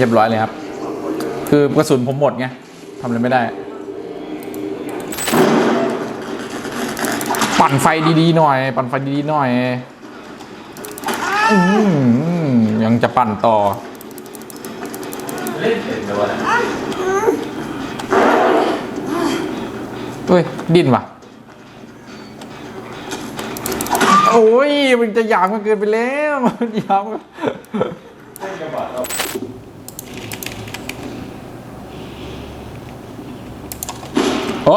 เรียบร้อยเลยครับ คือกระสุนผมหมดไงทำอะไรไม่ได้ ปั่นไฟดีๆหน่อย ปั่นไฟดีๆหน่อยอยังจะปั่นต่อเล่นเสร็จแล้ววะเฮ้ย ดิ้นว่ะโอ้ย มันจะยามกันเกินไปแล้วยากน เล่นกระบะเรา โอ้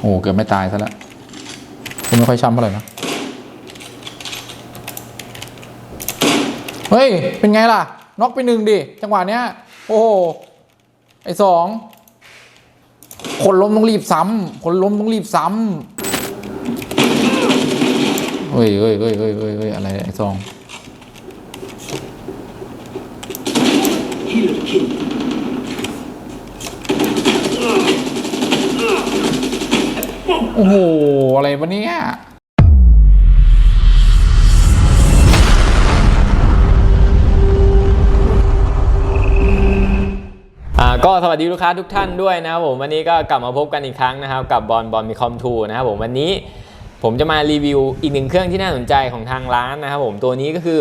โอ้เกือบไม่ตายซะแล้วคุณไม่ค่อยช้ำเท่าไหร่นะ เฮ้ย เป็นไงล่ะ น็อกไปหนึ่งดิ จังหวะเนี้ย โอ้โห ไอสองคนล้มต้องรีบซ้ำคนล้มต้องรีบซ้ำเฮ้ยเฮ้ยเฮ้ยเฮ้ยเฮ้ยอะไรไอสอง โอ้โห อะไรวะเนี่ยอ่าก็สวัสดีลูกค้าทุกท่านด้วยนะครับผมวันนี้ก็กลับมาพบกันอีกครั้งนะครับ กับบอลบอลมีคอมทูนะครับผมวันนี้ผมจะมารีวิวอีกหนึ่งเครื่องที่น่าสนใจของทางร้านนะครับผมตัวนี้ก็คือ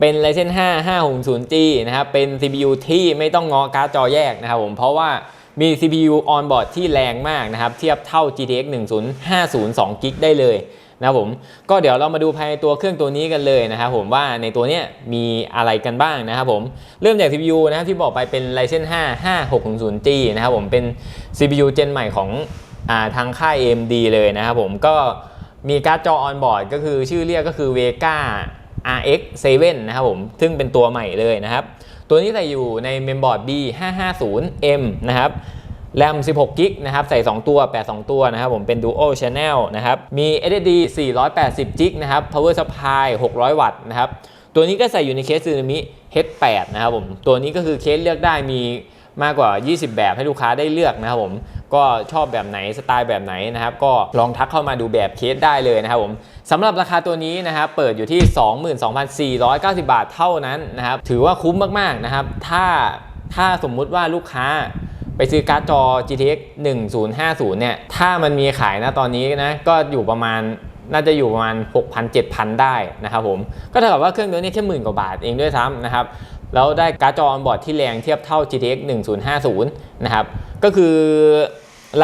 เป็น Ryzen 5 560G นะครับเป็น CPU ที่ไม่ต้องงอการ์ดจอแยกนะครับผมเพราะว่า มี CPU on board ที่แรงมากนะครับ เทียบเท่า GTX 1050 2 g ได้เลยนะผมก็เดี๋ยวเรามาดูภายในตัวเครื่องตัวนี้กันเลยนะครับผมว่าในตัวเนี้ยมีอะไรกันบ้างนะครับผมเริ่มจาก CPU นะครับที่บอกไปเป็น Ryzen 5 5600G นะครับผมเป็น CPU เจนใหม่ของอาทางค่าย AMD เลยนะครับผมก็มีการ์ดจอ on board ก็คือชื่อเรียกก็คือ Vega RX 7นะครับผมซึ่งเป็นตัวใหม่เลยนะครับ ตัวนี้ใส่อยู่ในเมมบอร์ด B550M นะครับแรม 16 กิกนะครับ ใส่ 2 ตัว 8 2 ตัวนะครับ ผมเป็น Dual Channel นะครับ มี SSD 480 กิกนะครับ Power Supply 600 วัตต์นะครับ ตัวนี้ก็ใส่อยู่ในเคสซูนามิ H8 นะครับผม ตัวนี้ก็คือเคสเลือกได้มี มากกว่า 20 แบบให้ลูกค้าได้เลือกนะครับผมก็ชอบแบบไหนสไตล์แบบไหนนะครับก็ลองทักเข้ามาดูแบบเคสได้เลยนะครับผมสำหรับราคาตัวนี้นะครับเปิดอยู่ที่ 22,490 บาทเท่านั้นนะครับถือว่าคุ้มมากๆนะครับถ้าถ้าสมมุติว่าลูกค้าไปซื้อการ์ดจอ GTX 1050 เนี่ย ถ้ามันมีขายนะตอนนี้นะ ก็อยู่ประมาณน่าจะอยู่ประมาณ 6,000 7,000 ได้นะครับผม ก็เท่ากับว่าเครื่องตัวนี้แค่หมื่นกว่าบาทเองด้วยซ้ำนะครับ แล้วได้การ์ดจอออนบอร์ดที่แรงเทียบเท่า GTX 1050 นะครับ ก็คือ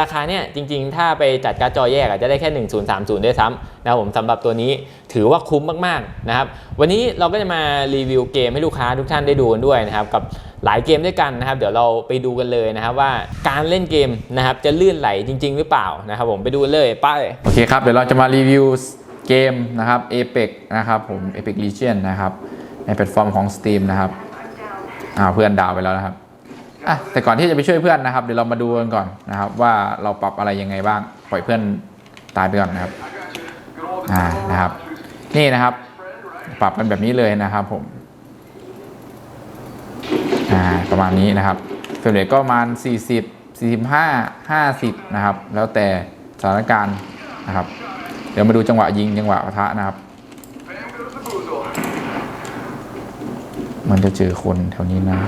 ราคาเนี่ยจริงๆ ถ้าไปจัดการ์ดจอแยกอาจจะได้แค่ 1030 ด้วยซ้ำนะครับผมสำหรับตัวนี้ถือว่าคุ้มมากๆนะครับ วันนี้เราก็จะมารีวิวเกมให้ลูกค้าทุกท่านได้ดูกันด้วยนะครับ กับหลายเกมด้วยกันนะครับ เดี๋ยวเราไปดูกันเลยนะครับว่าการเล่นเกมนะครับจะลื่นไหลจริง ๆ หรือเปล่านะครับ ผมไปดูกันเลยไปโอเคครับเดี๋ยวเราจะมารีวิวเกมนะครับ Apex นะครับผม Apex Legion นะครับในแพลตฟอร์มของ Steam นะครับ อ่าเพื่อนดาวไปแล้วนะครับอะแต่ก่อนที่จะไปช่วยเพื่อนนะครับเดี๋ยวเรามาดูกันก่อนนะครับ ว่าเราปรับอะไรยังไงบ้างปล่อยเพื่อนตายไปก่อนนะครับอ่านะครับ นี่นะครับ ปรับกันแบบนี้เลยนะครับผมอ่าประมาณนี้นะครับเฟรมเรทก็ประมาณ 40 45 50 นะครับ แล้วแต่สถานการณ์นะครับ เดี๋ยวมาดูจังหวะยิงจังหวะปะทะนะครับ มันจะเจอคนแถวนี้นะ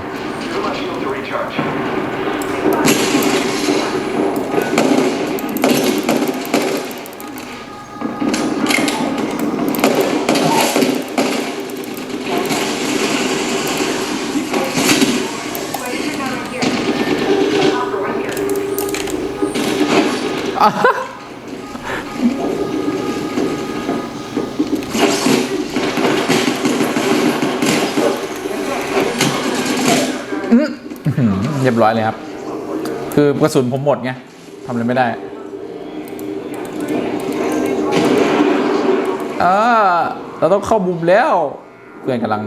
เรียบร้อยเลยครับ คือกระสุนผมหมดไงทำอะไรไม่ได้เออเราต้องเข้ามุมแล้ว เพื่อนกำลัง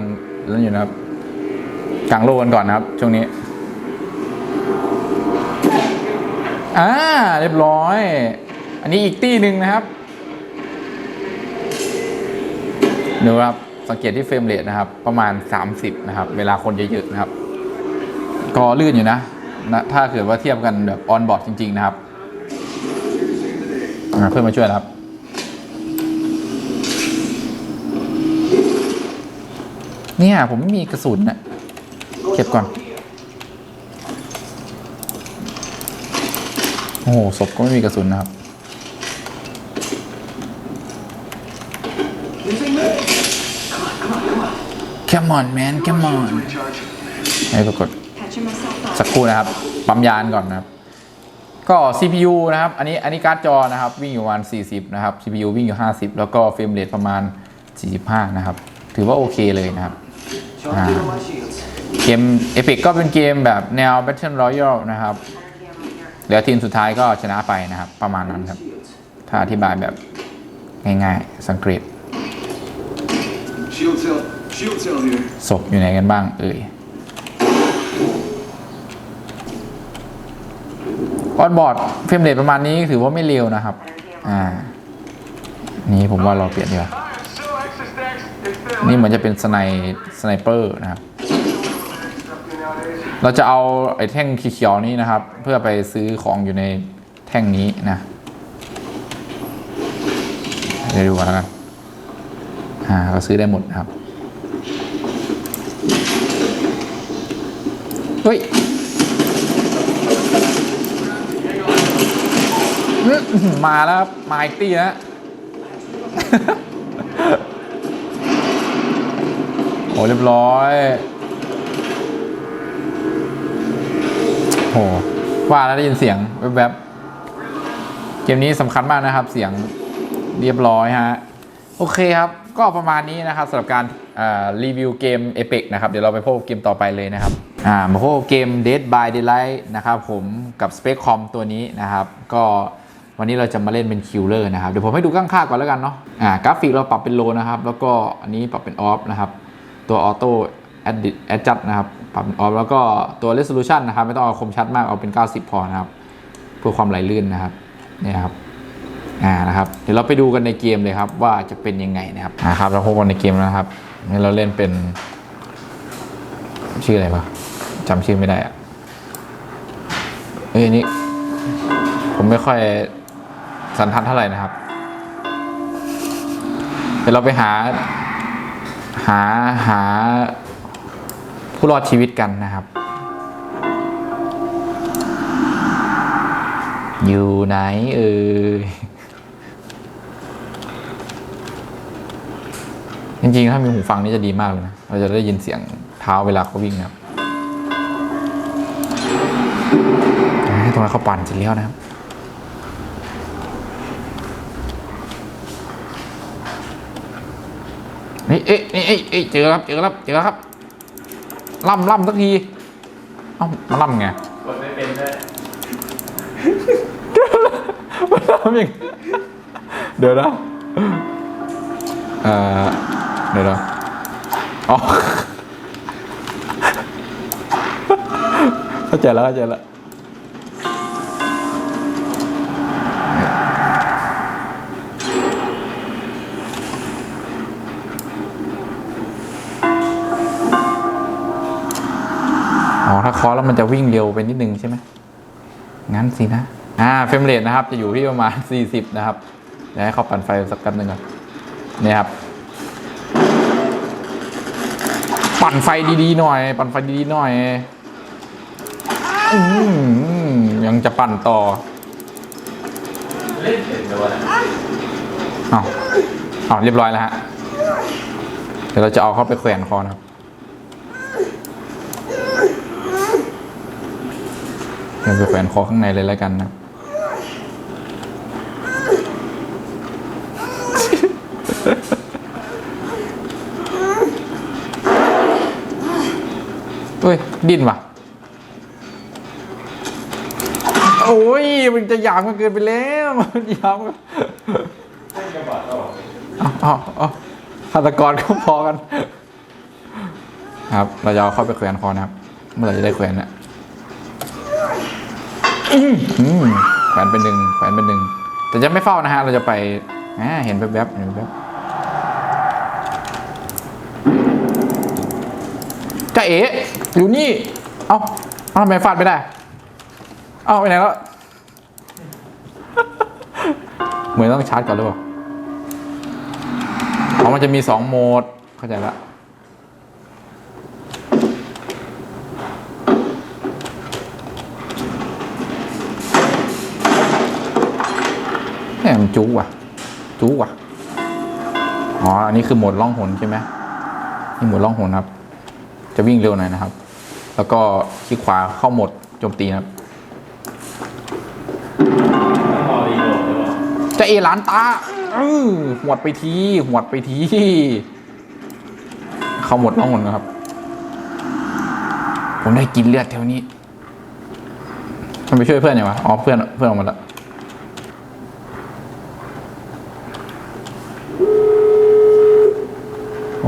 เล่นอยู่นะครับกลางโลกันก่อนนะครับ ช่วงนี้อ่าเรียบร้อย อันนี้อีกตี้หนึ่งนะครับดูครับสังเกตที่เฟรมเรทนะครับ ประมาณ 30 นะครับ เวลาคนเยอะๆนะครับ ก็ลื่นอยู่นะนะถ้าเกิดว่าเทียบกันแบบออนบอร์ดจริง ๆ นะครับเพื่อนมาช่วยครับ เนี่ย ผมไม่มีกระสุนน่ะเก็บก่อน โอ้โหศพก็ไม่มีกระสุนนะครับ Come on man Come on ให้ปรากฏ สักครู่นะครับ ปั๊มยานก่อนนะครับ ก็ CPU นะครับ อันนี้อันนี้การ์ดจอนะครับ วิ่งอยู่ประมาณ 40 นะครับ CPU วิ่งอยู่ 50 แล้วก็เฟรมเรทประมาณ 45 นะครับ ถือว่าโอเคเลยนะครับอ่าเกม Epic ก็เป็นเกมแบบแนว Battle Royale นะครับเหลือทีมสุดท้ายก็ชนะไปนะครับ ประมาณนั้นครับ ถ้าอธิบายแบบง่ายๆ สังเกต Shield cell. Shield cell here. ศพอยู่ไหนกันบ้างเอ่ย ออนบอร์ดเฟรมเรทประมาณนี้ถือว่าไม่เร็วนะครับ อ่า นี่ผมว่าเราเปลี่ยนดีกว่านี่เหมือนจะเป็นสไนสไนเปอร์นะครับ เราจะเอาไอ้แท่งเขียวๆนี้นะครับ เพื่อไปซื้อของอยู่ในแท่งนี้นะเดี๋ยวดูก่อนแล้วกันอ่าเราซื้อได้หมดครับ เฮ้ยอื้อหือ มาแล้วครับมาอีกตีนะโอ้เรียบร้อยโหว่าแล้วได้ยินเสียงแวบๆเกมนี้สำคัญมากนะครับ เสียงเรียบร้อยฮะ โอเคครับ ก็ประมาณนี้นะครับสำหรับการรีวิวเกม Epic นะครับ เดี๋ยวเราไปพบเกมต่อไปเลยนะครับอ่ามาพบกับเกม Dead by Daylight นะครับผมกับ Spec Com ตัวนี้นะครับ ก็ วันนี้เราจะมาเล่นเป็นคิลเลอร์นะครับ เดี๋ยวผมให้ดูข้างๆก่อนแล้วกันเนาะอ่ากราฟิกเราปรับเป็นโลนะครับ แล้วก็อันนี้ปรับเป็นออฟนะครับ ตัวออโต้แอดดิแอดจัดนะครับ ปรับเป็นออฟแล้วก็ตัว resolution นะครับ ไม่ต้องเอาคมชัดมากเอาเป็น 90 พอนะครับ เพื่อความไหลลื่นนะครับเนี่ยครับอ่านะครับเดี๋ยวเราไปดูกันในเกมเลยครับว่าจะเป็นยังไงนะครับอ่าครับเราพบกันในเกมแล้วนะครับนี่เราเล่นเป็นชื่ออะไรวะจำชื่อไม่ได้อะเอ้ยอันนี่ผมไม่ค่อย สันทัดเท่าไหร่นะครับเดี๋ยวเราไปหา หาหาผู้รอดชีวิตกันนะครับ อยู่ไหนเอ่ยจริงๆ ถ้ามีหูฟังนี่จะดีมากเลยนะ เราจะได้ยินเสียงเท้าเวลาเขาวิ่งนะครับตรงนั้นเขาปั่นเสร็จแล้วนะครับ เฮ้ยเอ๊ะเอ๊ะเอ๊ะเจอแล้วครับเจอแล้วครับเจอแล้วครับล่ำล่ำสักทีเอ้ามาล่ำไงกดไม่เป็นด้วยมันทำอย่างเดี๋ยวนะเอ่อเดี๋ยวนะอ๋อเข้าใจแล้วเข้าใจแล้ว ถ้าคอแล้วมันจะวิ่งเร็วไปนิดนึงใช่ไหมงั้นสินะ อ่าเฟรมเรทนะครับ จะอยู่ที่ประมาณ 40 นะครับเดี๋ยวให้เขาปั่นไฟสักกันหนึ่งก่อนนี่ครับ ปั่นไฟดีๆหน่อย ปั่นไฟดีๆหน่อยอืมยังจะปั่นต่อเล่นเห็นเลยวะนะเอาเอาเรียบร้อยแล้วฮะ เดี๋ยวเราจะเอาเข้าไปแขวนคอนะครับ เดี๋ยวไปแขวนคอข้างในเลยแล้วกันนะเฮ้ย ดิ้นว่ะ โอ้ย มันจะหยามกันเกินไปแล้วมันยามกันเล่นกระบะเราเออาเอฆาตกรก็พอกัน ครับ เราจะเอาเข้าไปแขวนคอนะครับ เมื่อไหร่จะได้แขวนเนี่ย อืมแขวนเป็นหนึ่งแขวนเป็นหนึ่งแต่จะไม่เฝ้านะฮะ เราจะไปอ่าเห็นแวบๆเห็นแวบๆจ้าเอ๋อยู่นี่ เอ้าเอ้าทำไมฟาดไม่ได้ เอ้าไปไหนแล้ว เหมือนต้องชาร์จก่อนหรือเปล่าอ๋อมันจะมีสองโหมด เข้าใจและ มมันจู้ว่ะจู้ว่ะ อ๋อ อันนี้คือโหมดล่องหนใช่ไหมนี่โหมดล่องหนครับ จะวิ่งเร็วหน่อยนะครับ แล้วก็คลิกขวาเข้าโหมดโจมตีนะครับ จะเอลานตาออหวดไปทีหวดไปทีเข้าหมดล่องหนนะครับ ผมได้กินเลือดแถวนี้มันไปช่วยเพื่อนยังวะ อ๋อ เพื่อน เพื่อนออกมาแล้ว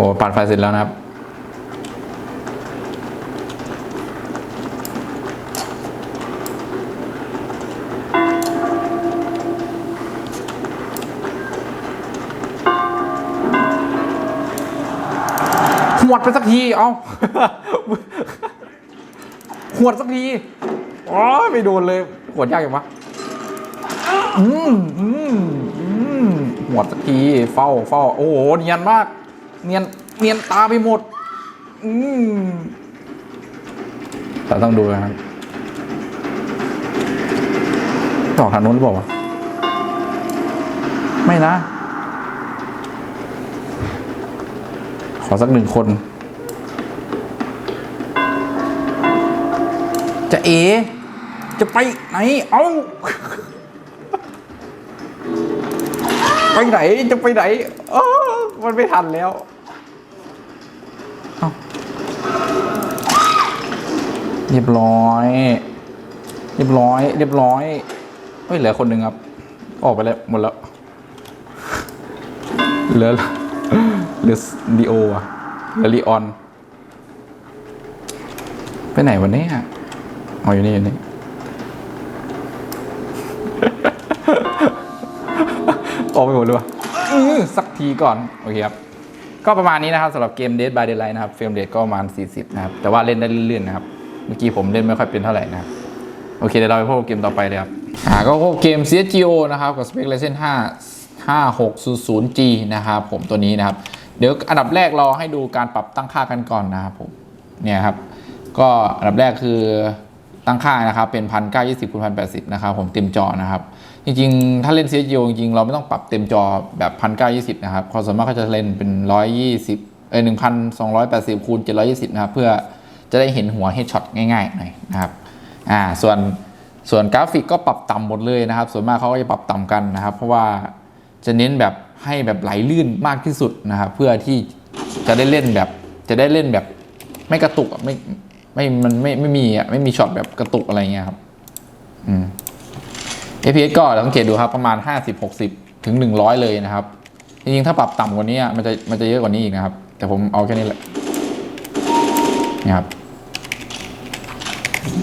อ้ปัดไฟเสร็จแล้วนะครับหวดไปสักที เอาหวดสักที อ๋อ ไม่โดนเลยหวดยากอย่างวะอืมอืมอืมหวดสักที เฝ้า เฝ้า โอ้โหเนียนมาก เนียนเนียนตาไปหมด อืมแต่ต้องดูนะครับต่อทางนู้นหรือเปล่าวะไม่นะ ขอสักหนึ่งคน จะเอ จะไปไหน เอา ไปไหนจะไปไหนเออมันไม่ทันแล้วเรียบร้อย เรียบร้อย เรียบร้อยเฮ้ยเหลือคนหนึ่งครับ ออกไปแล้วหมดแล้ว เหลือเหลือดีโออะเหลือลีออน ไปไหนวันนี้อะอ๋ออยู่นี่อยู่นี่ ออไปหมดเลยวะสักทีก่อน โอเคครับ ก็ประมาณนี้นะครับสำหรับเกม Dead by Daylight นะครับเฟรมเรทก็ประมาณ 40 นะครับ แต่ว่าเล่นได้เรื่อยๆนะครับ เมื่อกี้ผมเล่นไม่ค่อยเป็นเท่าไหร่นะครับ โอเคเดี๋ยวเราไปพบกับเกมต่อไปเลยครับอ่าก็พบเกม CSGO นะครับกับ Spec Ryzen 5 5600G นะครับผมตัวนี้นะครับ เดี๋ยวอันดับแรกเราให้ดูการปรับตั้งค่ากันก่อนนะครับผมเนี่ยครับ ก็อันดับแรกคือตั้งค่านะครับเป็น 1920คูณ1080 นะครับผมเต็มจอนะครับ จริงๆ ถ้าเล่น CSGO จริงๆ เราไม่ต้องปรับเต็มจอแบบ1920นะครับความส่วนมากก็จะเล่นเป็น120เอ้ย1280คูณ720นะครับเพื่อจะได้เห็นหัว headshot ง่ายๆหน่อยนะครับอ่าส่วนส่วนกราฟิกก็ปรับต่ำหมดเลยนะครับ ส่วนมากเขาก็จะปรับต่ำกันนะครับ เพราะว่าจะเน้นแบบให้แบบไหลลื่นมากที่สุดนะครับ เพื่อที่จะได้เล่นแบบจะได้เล่นแบบไม่กระตุกไม่ไม่มันไม่ไม่มีอะไม่มีช็อตแบบกระตุกอะไรเงี้ยครับ อืม APS ก็สังเกตดูครับประมาณ 50 60 ถึง 100 เลยนะครับ จริงๆ ถ้าปรับต่ำกว่านี้มันจะมันจะเยอะกว่านี้อีกนะครับ แต่ผมเอาแค่นี้แหละนี่ครับ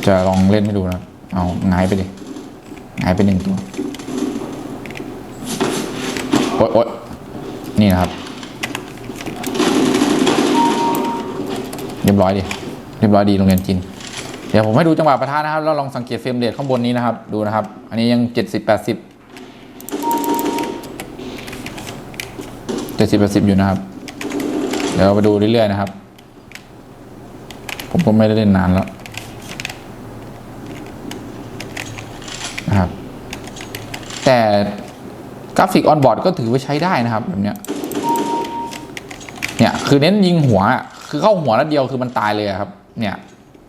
จะลองเล่นให้ดูนะเอาหงายไปดิหงายไปหนึ่งตัวโอ๊ยโอ๊ยนี่นะครับ เรียบร้อยดิ เรียบร้อยดีโรงเรียนจีน เดี๋ยวผมให้ดูจังหวะประทะนะครับ แล้วลองสังเกตเฟรมเรทข้างบนนี้นะครับ ดูนะครับ อันนี้ยัง 70 80 70 80 อยู่นะครับ เดี๋ยวเราไปดูเรื่อยๆนะครับ ผมก็ไม่ได้เล่นนานแล้วนะครับ แต่กราฟิกออนบอร์ดก็ถือว่าใช้ได้นะครับแบบเนี้ย เนี่ย คือเน้นยิงหัว คือเข้าหัวนัดเดียวคือมันตายเลยครับ เนี่ย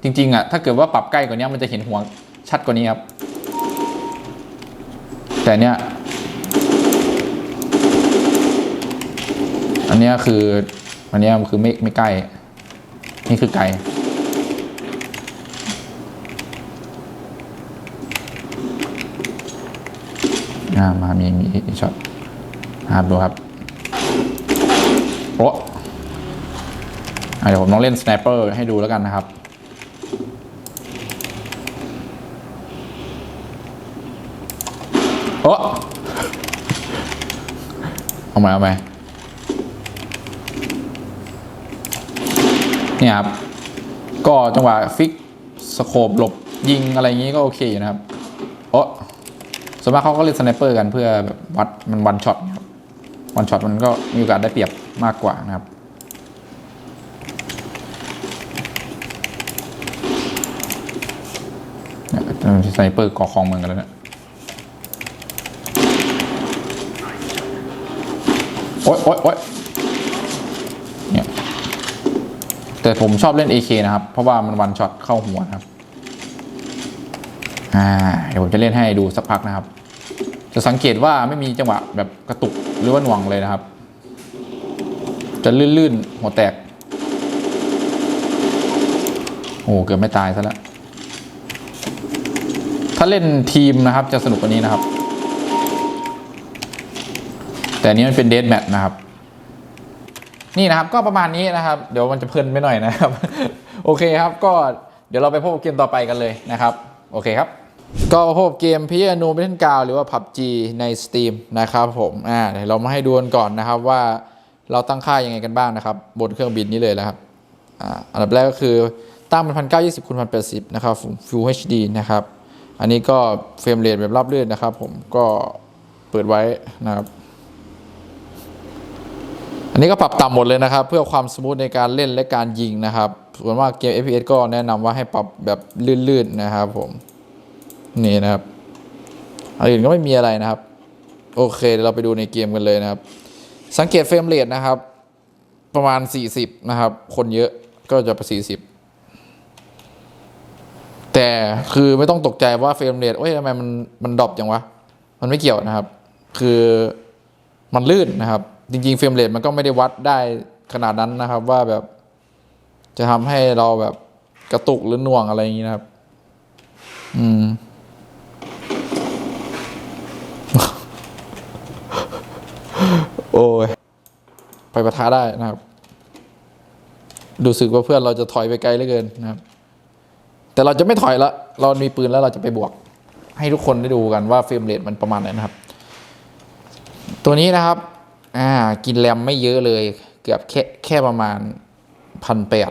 จริงๆอะถ้าเกิดว่าปรับใกล้กว่านี้มันจะเห็นหัวชัดกว่านี้ครับ แต่เนี้ยอันเนี้ยคืออันเนี้ยมันคือไม่ไม่ใกล้ นี่คือไกลอ่ามามีมีอีกช็อตครับดูครับโอ้เดี๋ยวผมลองเล่นสไนเปอร์ให้ดูแล้วกันนะครับ โอ้เอาใหม่เอาใหม่เนี่ยครับ ก็จังหวะฟิกสโคบหลบยิงอะไรอย่างงี้ก็โอเคอยู่นะครับโอ้ส่วนมากเขาก็เล่นสไนเปอร์กันเพื่อแบบวัดมันวันช็อตครับวันช็อตมันก็มีโอกาสได้เปรียบมากกว่านะครับนี่สไนเปอร์ก่อคลองเมืองกันแล้วเนี่ย อ๊ยโอ๊ยโอ๊ยเนี่ยแต่ผมชอบเล่น AK นะครับ เพราะว่ามันวันช็อตเข้าหัวนะครับ อ่า เดี๋ยวผมจะเล่นให้ดูสักพักนะครับ จะสังเกตว่าไม่มีจังหวะแบบกระตุกหรือว่าหน่วงเลยนะครับ จะลื่นๆ หัวแตก โอ้เกือบไม่ตายซะแล้วถ้าเล่นทีมนะครับจะสนุกกว่านี้นะครับ แต่นี้มันเป็นเดทแมทนะครับ นี่นะครับก็ประมาณนี้นะครับ เดี๋ยวมันจะเพลินไปหน่อยนะครับ โอเคครับก็เดี๋ยวเราไปพบเกมต่อไปกันเลยนะครับ โอเคครับ ก็พบเกมพีอนูเมทันกาวหรือว่า PUBG ใน Steam นะครับผมอ่าเดี๋ยวเรามาให้ดูกันก่อนนะครับว่าเราตั้งค่ายังไงกันบ้างนะครับ บนเครื่องบินนี้เลยนะครับอ่าอันดับแรกก็คือตั้งเป็นพันเก้ายี่สิบคูณพันแปดสิบนะครับ Full HD นะครับ อันนี้ก็เฟรมเรทแบบรับเลื่อนนะครับ ผมก็เปิดไว้นะครับ อันนี้ก็ปรับต่ำหมดเลยนะครับ เพื่อความสมูทในการเล่นและการยิงนะครับส่วนมากเกม FPS ก็แนะนำว่าให้ปรับแบบลื่นๆนะครับผมนี่นะครับอันอื่นก็ไม่มีอะไรนะครับ โอเคเราไปดูในเกมกันเลยนะครับ สังเกตเฟรมเรทนะครับ ประมาณ 40 นะครับ คนเยอะก็จะไป40 แต่คือไม่ต้องตกใจว่าเฟรมเรทเอ้ยทำไมมันมันดรอปจังวะ มันไม่เกี่ยวนะครับ คือมันลื่นนะครับ จริงๆเฟรมเรทมันก็ไม่ได้วัดได้ขนาดนั้นนะครับ ว่าแบบจะทำให้เราแบบกระตุกหรือน่วงอะไรอย่างนี้นะครับ อืม โอ้ย ไปประทะได้นะครับ ดูสึกว่าเพื่อนเราจะถอยไปไกลเหลือเกินนะครับ แต่เราจะไม่ถอยละ เรามีปืนแล้วเราจะไปบวก ให้ทุกคนได้ดูกันว่าเฟรมเรทมันประมาณไหนนะครับ ตัวนี้นะครับ อ่า กินแรมไม่เยอะเลย เกือบแค่แค่ประมาณพันแปด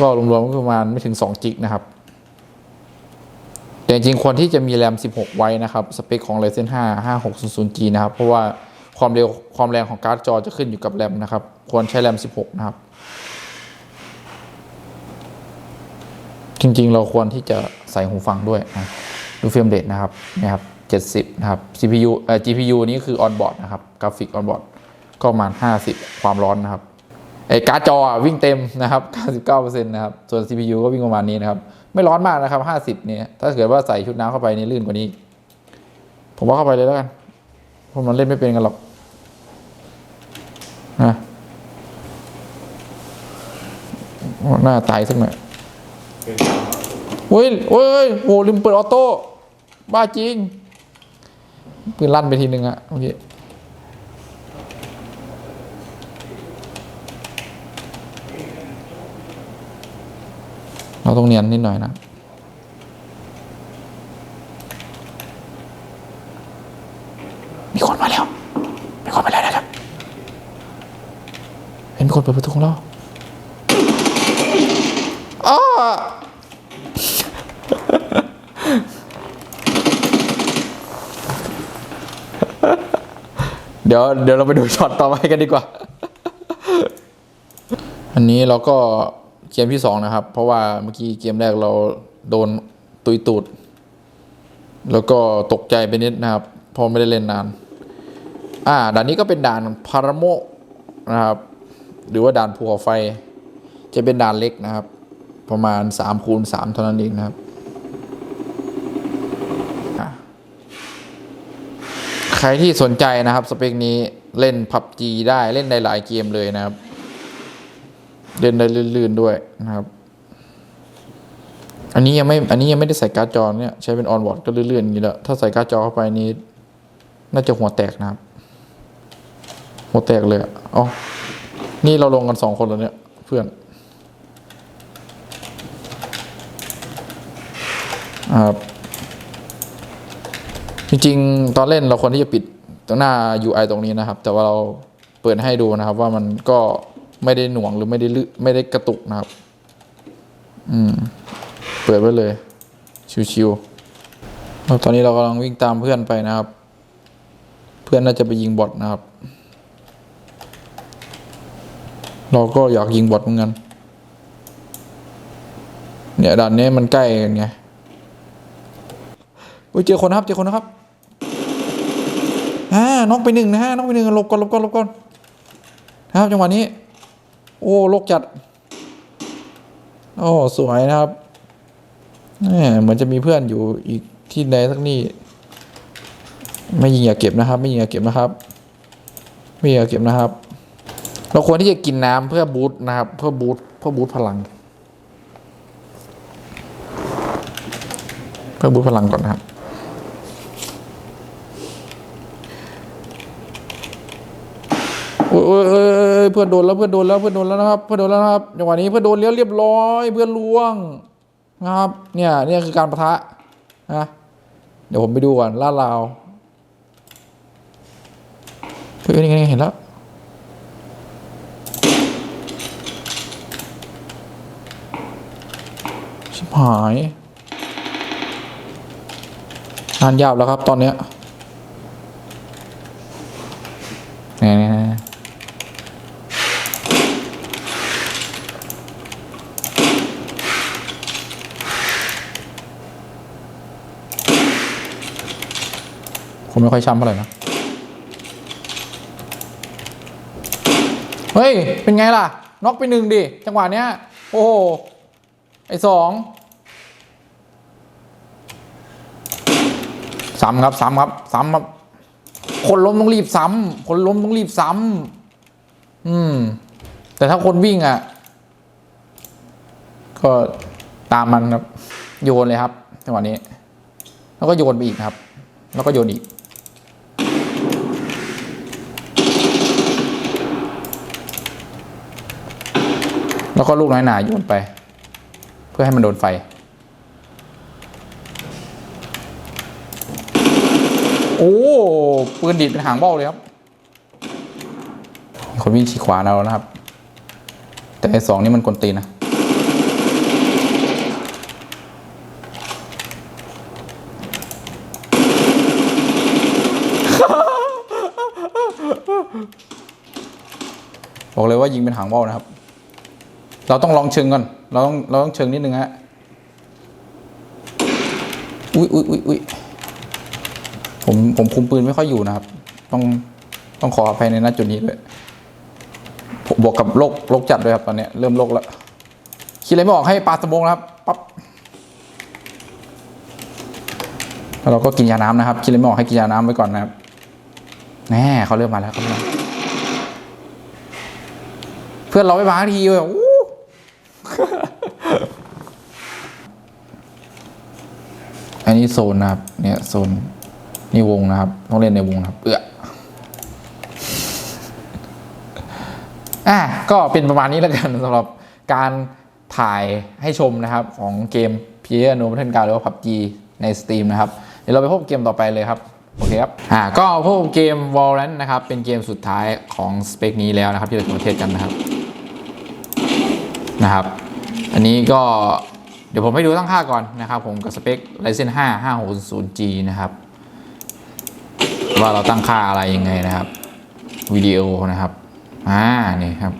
ก็รวมๆก็ประมาณไม่ถึง 2 จิกนะครับ แต่จริงๆควรที่จะมีแรม 16 ไว้นะครับ สเปคของ Ryzen 5 5600G นะครับ เพราะว่าความเร็วความแรงของการ์ดจอจะขึ้นอยู่กับแรมนะครับ ควรใช้แรม 16 นะครับ จริงๆ เราควรที่จะใส่หูฟังด้วยนะดูเฟรมเรทนะครับนะครับ 70 นะครับ CPU เอ่อ GPU นี่คือ on board นะครับ กราฟิก on board ก็ประมาณ 50 ความร้อนนะครับไอ้การ์ดจออะวิ่งเต็มนะครับ 99%นะครับ ส่วน CPU ก็วิ่งประมาณนี้นะครับ ไม่ร้อนมากนะครับ 50 เนี่ย ถ้าเกิดว่าใส่ชุดน้ำเข้าไปนี่ลื่นกว่านี้ ผมว่าเข้าไปเลยแล้วกันเพราะมันเล่นไม่เป็นกันหรอกนะหน้าตายสักหน่อยเฮ้ยเฮ้ยโหลืมเปิดออโต้บ้าจริง ปืนลั่นไปทีหนึ่งอะโอเคเราต้องเนียนนิดหน่อยนะมีคนมาแล้วมีคนมาแล้วนะครับเห็นคนเปิดประตูของเรา ดี๋ยวเดี๋ยวเราไปดูช็อตต่อไปกันดีกว่า อันนี้เราก็เกมที่สองนะครับ เพราะว่าเมื่อกี้เกมแรกเราโดนตุยตูด แล้วก็ตกใจไปนิดนะครับเพราะไม่ได้เล่นนาน อ่า ด่านนี้ก็เป็นด่านพารโมนะครับ หรือว่าด่านภูเขาไฟ จะเป็นด่านเล็กนะครับ ประมาณ3คูณ3เท่านั้นเองนะครับอะใค รที่สนใจนะครับสเปคนี้เล่น PUBG ได้เล่นได้หลายเกมเลยนะครับ เล่นได้ลื่นๆด้วยนะครับ อันนี้ยังไม่อันนี้ยังไม่ได้ใส่การ์ดจอเนี่ยใช้เป็นออนบอร์ดก็ลื่นๆอย่างนี้แล้วถ้าใส่การ์ดจอเข้าไปนี้น่าจะหัวแตกนะครับ หัวแตกเลยอ๋อนี่เราลงกันสองคนแล้วเนี่ยเพื่อนครับ จริงๆ ตอนเล่นเราควรที่จะปิดตรงหน้า UI ตรงนี้นะครับ แต่ว่าเราเปิดให้ดูนะครับ ว่ามันก็ไม่ได้หน่วงหรือไม่ได้ลึไม่ได้กระตุกนะครับ อืม เปิดไว้เลย ชิวๆแล้วตอนนี้เรากำลังวิ่งตามเพื่อนไปนะครับ เพื่อนน่าจะไปยิงบอทนะครับ เราก็อยากยิงบอทเหมือนกัน เนี่ยด่านนี้มันใกล้กันไงเจอคนครับ เจอคนนะครับ อ่าน็อกไปหนึ่งนะฮะน็อกไปหนึ่งหลบก่อนหลบก่อนหลบก่อนนะครับจังหวะนี้ โอ้โลกจัดโอ้สวยนะครับเหมือนจะมีเพื่อนอยู่อีกที่ใดสักนี่ไม่ยิงอย่าเก็บนะครับ ไม่ยิงอย่าเก็บนะครับ ไม่ยิงอย่าเก็บนะครับ เราควรที่จะกินน้ำเพื่อบูตนะครับ เพื่อบูตเพื่อบูตพลัง เพื่อบูตพลังก่อนนะครับ โอ้ยโอ้ยโอ้ยโอ้ย เพื่อนโดนแล้วเพื่อนโดนแล้วเพื่อนโดนแล้วนะครับ เพื่อนโดนแล้วนะครับจังหวะนี้เพื่อนโดนเลี้ยวเรียบร้อย เพื่อนล่วงนะครับ เนี่ยเนี่ยคือการประทะนะเดี๋ยวผมไปดูก่อนลาดราวเฮ้ยนี่ไงเห็นแล้วชิบหายงานยาบแล้วครับตอนเนี้ย ไม่ค่อยช้ำเท่าไหร่นะ เฮ้ย เป็นไงล่ะ น็อกไปหนึ่งดิ จังหวะเนี้ย โอ้โห ไอสองซ้ำครับซ้ำครับซ้ำครับ คนล้มต้องรีบซ้ำ คนล้มต้องรีบซ้ำ อืม แต่ถ้าคนวิ่งอะ ก็ตามมันครับ โยนเลยครับ จังหวะนี้ แล้วก็โยนไปอีกครับ แล้วก็โยนอีก แล้วก็ลูกน้อยหนาโยนไป เพื่อให้มันโดนไฟ โอ้ปืนดีดเป็นหางเบ้าเลยครับคนวิ่งฉีกขวาเราแล้วนะครับ แต่ไอ้สองนี่มันกลตีนนะบอกเลยว่ายิงเป็นหางเบ้านะครับ เราต้องลองเชิงก่อน เราต้องเราต้องเชิงนิดนึงฮะ อุ้ยอุ้ยอุ้ยอุ้ยผมผมคุมปืนไม่ค่อยอยู่นะครับ ต้องต้องขออภัยในหน้าจุดนี้ด้วยผมบวกกับโรคโรคจัดด้วยครับตอนเนี้ยเริ่มโรคแล้วคิดอะไรไม่ออกให้ปาสมองนะครับปั๊บแล้วเราก็กินยาน้ำนะครับคิดอะไรไม่ออกให้กินยาน้ำไว้ก่อนนะครับแน่เขาเริ่มมาแล้วเขาเริ่มเพื่อนเราไม่มาสักทีเลย อันนี้โซนนะครับ เนี่ยโซนนี่วงนะครับ ต้องเล่นในวงนะครับ เอื้ออะก็เป็นประมาณนี้แล้วกันสำหรับการถ่ายให้ชมนะครับ ของเกม p l a y e r No Battle Ground หรือว่า PUBG ใน Steam นะครับ เดี๋ยวเราไปพบเกมต่อไปเลยครับ โอเคครับ อ่า ก็พบเกม Valorant นะครับ เป็นเกมสุดท้ายของสเปคนี้แล้วนะครับ ที่เราจะมาเทสกันนะครับ นะครับ อันนี้ก็เดี๋ยวผมให้ดูตั้งค่าก่อนนะครับ ผมกับสเปค Ryzen 5 5 6 0 G นะครับ ว่าเราตั้งค่าอะไรยังไงนะครับวิดีโอนะครับอ่านี่ครับ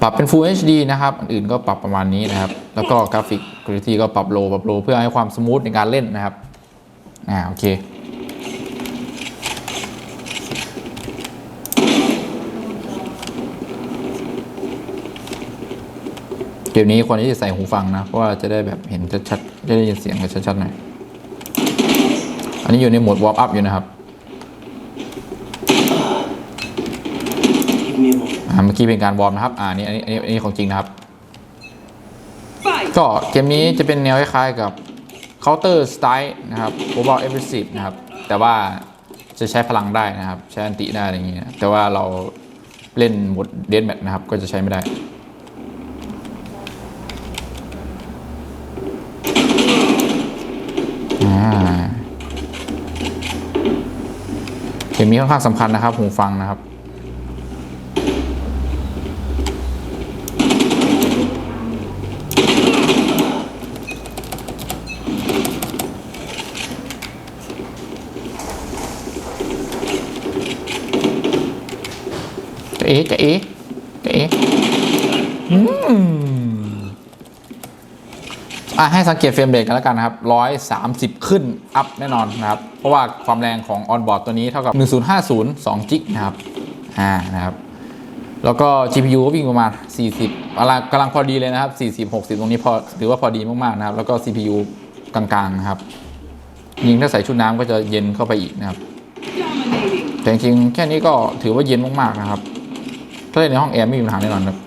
ปรับเป็น Full HD นะครับอันอื่นก็ปรับประมาณนี้นะครับ แล้วก็กราฟิกคุณภาพก็ปรับโลปรับโลเพื่อให้ความสมูทในการเล่นนะครับอ่าโอเค เกมนี้ควรที่จะใส่หูฟังนะ เพราะว่าจะได้แบบเห็นชัดๆ ได้ยินเสียงกันชัดๆหน่อย อันนี้อยู่ในโหมดวอร์มอัพอยู่นะครับอ่าเมื่อกี้เป็นการวอร์มนะครับ อ่านี่อันนี้อันนี้อันนี้ของจริงนะครับ ก็เกมนี้จะเป็นแนวคล้ายๆกับ Counter Strike นะครับ Mobile Aggressive นะครับ แต่ว่าจะใช้พลังได้นะครับ ใช้อันติได้อะไรอย่างเงี้ย แต่ว่าเราเล่นหมดเดนแมทนะครับ ก็จะใช้ไม่ได้ เกมนี้ค่อนข้างสำคัญนะครับ หูฟังนะครับ จะเอ๊ะจะเอ๊ะจะเอ๊ะอืม อะให้สังเกตเฟรมเรทกันแล้วกันนะครับ 130 ขึ้น อัพแน่นอนนะครับ เพราะว่าความแรงของออนบอร์ดตัวนี้เท่ากับ 1050 2จิกนะครับ อ่า นะครับ แล้วก็ GPU ก็วิ่งประมาณ 40อะไรกำลังพอดีเลยนะครับ 40 60 ตรงนี้พอถือว่าพอดีมากๆนะครับ แล้วก็ CPU กลางๆนะครับ ยิงถ้าใส่ชุดน้ำก็จะเย็นเข้าไปอีกนะครับ แต่จริงๆแค่นี้ก็ถือว่าเย็นมากๆนะครับ ถ้าเล่นในห้องแอร์ไม่มีปัญหาแน่นอนครับ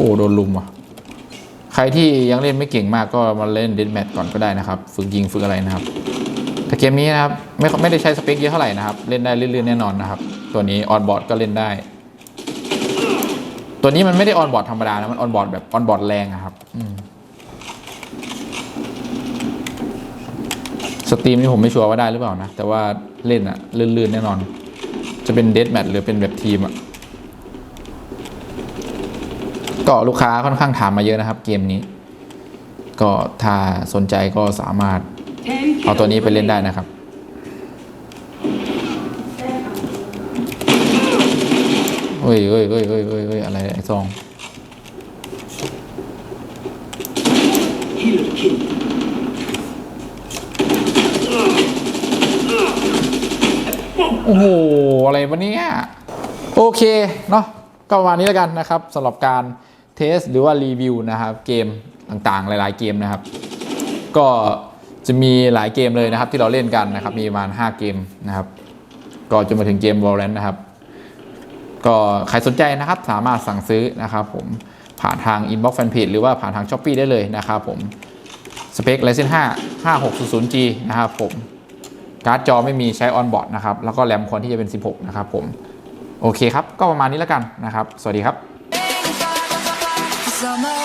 อ้โดนลุมว่ะ ใครที่ยังเล่นไม่เก่งมากก็มาเล่นเดนแมทก่อนก็ได้นะครับ ฝึกยิงฝึกอะไรนะครับ แต่เกมนี้นะครับไม่ไม่ได้ใช้สเปคเยอะเท่าไหร่นะครับ เล่นได้เรื่อยๆแน่นอนนะครับ ตัวนี้ออนบอร์ดก็เล่นได้ ตัวนี้มันไม่ได้ออนบอร์ดธรรมดานะมันออนบอร์ดแบบออนบอร์ดแรงอะครับสตรีมนี่ผมไม่ชัวร์ว่าได้หรือเปล่านะ แต่ว่าเล่นอะลื่นๆแน่นอน จะเป็นเดสแมทหรือเป็นแบบทีมอะ ก็ลูกค้าค่อนข้างถามมาเยอะนะครับ เกมนี้ ก็ถ้าสนใจก็สามารถเอาตัวนี้ไปเล่นได้นะครับเฮ้ยเฮ้ยเฮ้ยเฮ้ยเฮ้ยเฮ้ยอะไรไอ้ซองโอ้โห อะไรวะเนี่ย โอเค เนาะก็ประมาณนี้แล้วกันนะครับสำหรับการ ทสหรือว่ารีวิวนะครับเกมต่างๆ หลายๆเกมนะครับ ก็จะมีหลายเกมเลยนะครับ ที่เราเล่นกันนะครับ มีประมาณ 5 เกมนะครับ ก็จนมาถึงเกม Valorant นะครับ ก็ใครสนใจนะครับสามารถสั่งซื้อนะครับ ผมผ่านทาง Inbox Fanpage หรือว่าผ่านทาง s h อ p e e ได้เลยนะครับผมสเปค Ryzen 5 5600G นะครับผมการ์ดจอไม่มีใช้ออนบอร์ดนะครับ แล้วก็แรมควรที่จะเป็น 16 นะครับผม โอเคครับ ก็ประมาณนี้แล้วกันนะครับ สวัสดีครับ summer.